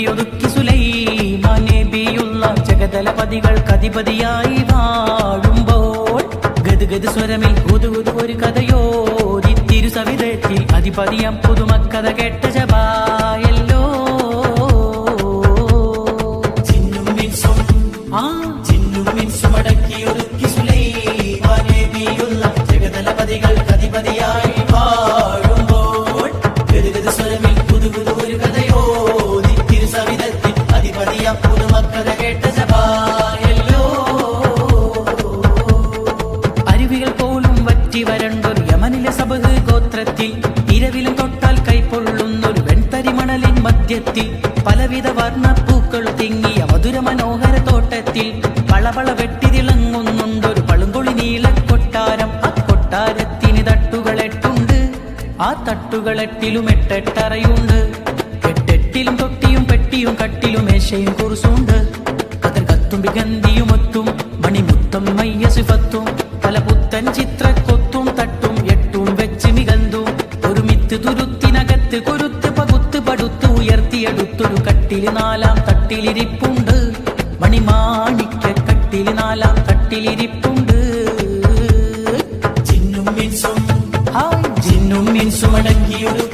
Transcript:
ഒരുക്കിയൊതുക്കി സുലൈമാ നബിയുള്ള ജഗതലപതികൾക്ക് അധിപതിയായി വാഴുമ്പോൾ ഗദ്ഗദ് സ്വരമിൽ കൊതുകുതു ഒരു കഥയോതി തിരുസവിധത്തിൽ അധിപതിയം പുതുമക്കഥ കേട്ട ജപായല്ലോ ആ ചിന്നുമിൻസുമടക്കി ഒരുക്കി സുലൈമാ നബിയുള്ള ജഗതലപതികൾക്ക് അധിപതിയായി വറ്റി വരണ്ടൊരു യമനിലെ സബഹ് ഗോത്രത്തിൽ ഇരവിലും തൊട്ടാൽ കൈപ്പൊള്ളുന്നൊരു വെൺതരിമണലിൻ മധ്യത്തിൽ പലവിധ വർണപ്പൂക്കൾ തിങ്ങിയ മധുര മനോഹര തോട്ടത്തിൽ വളവള വെട്ടിതിളങ്ങുന്നുണ്ടൊരു പളുങ്കുളി നീല കൊട്ടാരം ആ കൊട്ടാരത്തിന് തട്ടുകളെട്ടുണ്ട്. ആ തട്ടുകളെട്ടിലും എട്ടെട്ടറയുണ്ട്. എട്ടെട്ടിലും തൊട്ടിയും പെട്ടിയും കട്ടിലും മേശയും കുറുസുണ്ട്. കതർ കത്തുമ്പി ഗന്ധിയുമൊത്തും മണിമുത്തം മയ്യസിഫത്തും പല പുത്തൻ ചിത്രക്കൊത്തും പടുത്ത് കട്ടിൽ കട്ടിൽ നാലാം തട്ടിലിരിപ്പുണ്ട്. മണിമാണിക്ക കട്ടിൽ നാലാം തട്ടിലിരിപ്പുണ്ട്. ജിന്നും മിൻസും ഹായ്. ജിന്നും മിൻസും അടങ്ങിയൊരു